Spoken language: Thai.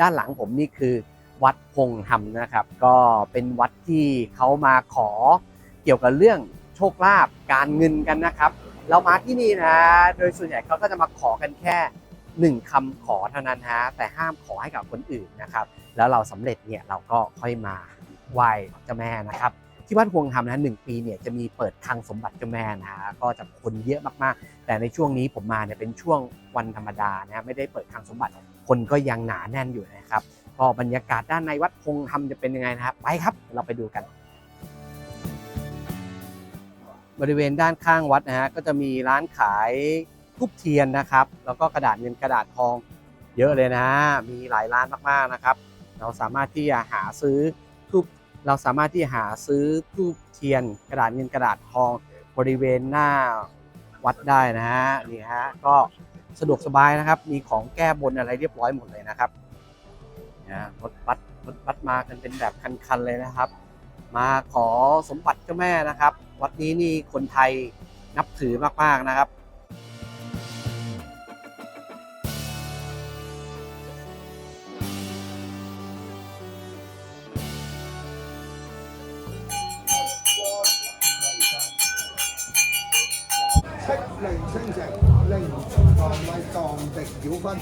ด้านหลังผมนี่คือวัดพงธรรมนะครับ ก็เป็นวัดที่เขามาขอเกี่ยวกับเรื่องโชคลาภการเงินกันนะครับ เรามาที่นี่นะ โดยส่วนใหญ่เขาก็จะมาขอกันแค่หนึ่งคำขอเท่านั้นฮะแต่ห้ามขอให้กับคนอื่นนะครับ แล้วเราสำเร็จเนี่ยเราก็ค่อยมาไหว้เจ้าแม่นะครับ ที่วัดพวงธรรมนะหนึ่งปีเนี่ยจะมีเปิดคลังสมบัติเจ้าแม่นะฮะก็จะคนเยอะมากๆ แต่ในช่วงนี้ผมมาเนี่ยเป็นช่วงวันธรรมดานะไม่ได้เปิดคลังสมบัติ คนก็ยังหนาแน่นอยู่นะครับก็บรรยากาศด้านในวัดพงธรรมจะเป็นยังไงนะครับไปครับเราไปดูกัน บริเวณด้านข้างวัดนะฮะก็จะมีร้านขายทูบเทียนนะครับ แล้วก็กระดาษเงินกระดาษทองเยอะเลยนะฮะมีหลายร้านมากๆนะครับ เราสามารถที่จะหาซื้อทูบเราสามารถที่จะหาซื้อทูบเทียน กระดาษเงินกระดาษทองบริเวณหน้าวัดได้นะฮะนี่ฮะก็ สะดวกสบายนะครับ มีของแก้บนอะไรเรียบร้อยหมดเลยนะครับนะรถบัสรถบัสมากันเป็นแบบคันๆเลยนะครับ มาขอสมบัติเจ้าแม่นะครับ วัดนี้นี่คนไทยนับถือมากๆนะครับ 辟令清净令厨房咪荡敌缴分